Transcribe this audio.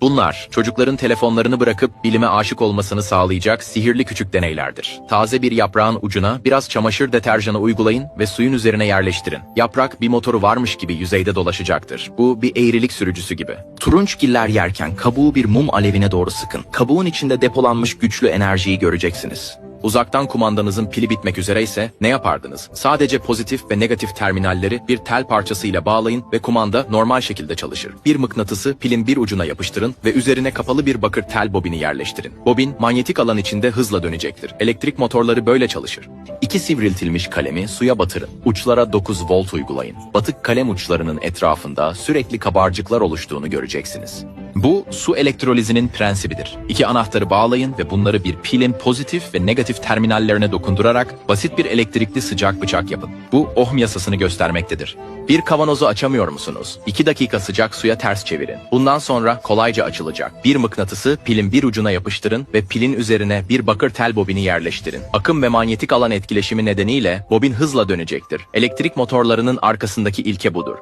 Bunlar, çocukların telefonlarını bırakıp bilime aşık olmasını sağlayacak sihirli küçük deneylerdir. Taze bir yaprağın ucuna biraz çamaşır deterjanı uygulayın ve suyun üzerine yerleştirin. Yaprak bir motoru varmış gibi yüzeyde dolaşacaktır. Bu bir eğrilik sürücüsü gibi. Turunçgiller yerken kabuğu bir mum alevine doğru sıkın. Kabuğun içinde depolanmış güçlü enerjiyi göreceksiniz. Uzaktan kumandanızın pili bitmek üzere ise ne yapardınız? Sadece pozitif ve negatif terminalleri bir tel parçasıyla bağlayın ve kumanda normal şekilde çalışır. Bir mıknatısı pilin bir ucuna yapıştırın ve üzerine kapalı bir bakır tel bobini yerleştirin. Bobin manyetik alan içinde hızla dönecektir. Elektrik motorları böyle çalışır. İki sivriltilmiş kalemi suya batırın. Uçlara 9 volt uygulayın. Batık kalem uçlarının etrafında sürekli kabarcıklar oluştuğunu göreceksiniz. Bu su elektrolizinin prensibidir. İki anahtarı bağlayın ve bunları bir pilin pozitif ve negatif terminallerine dokundurarak basit bir elektrikli sıcak bıçak yapın. Bu ohm yasasını göstermektedir. Bir kavanozu açamıyor musunuz? 2 dakika sıcak suya ters çevirin. Bundan sonra kolayca açılacak. Bir mıknatısı pilin bir ucuna yapıştırın ve pilin üzerine bir bakır tel bobini yerleştirin. Akım ve manyetik alan etkileşimi nedeniyle bobin hızla dönecektir. Elektrik motorlarının arkasındaki ilke budur.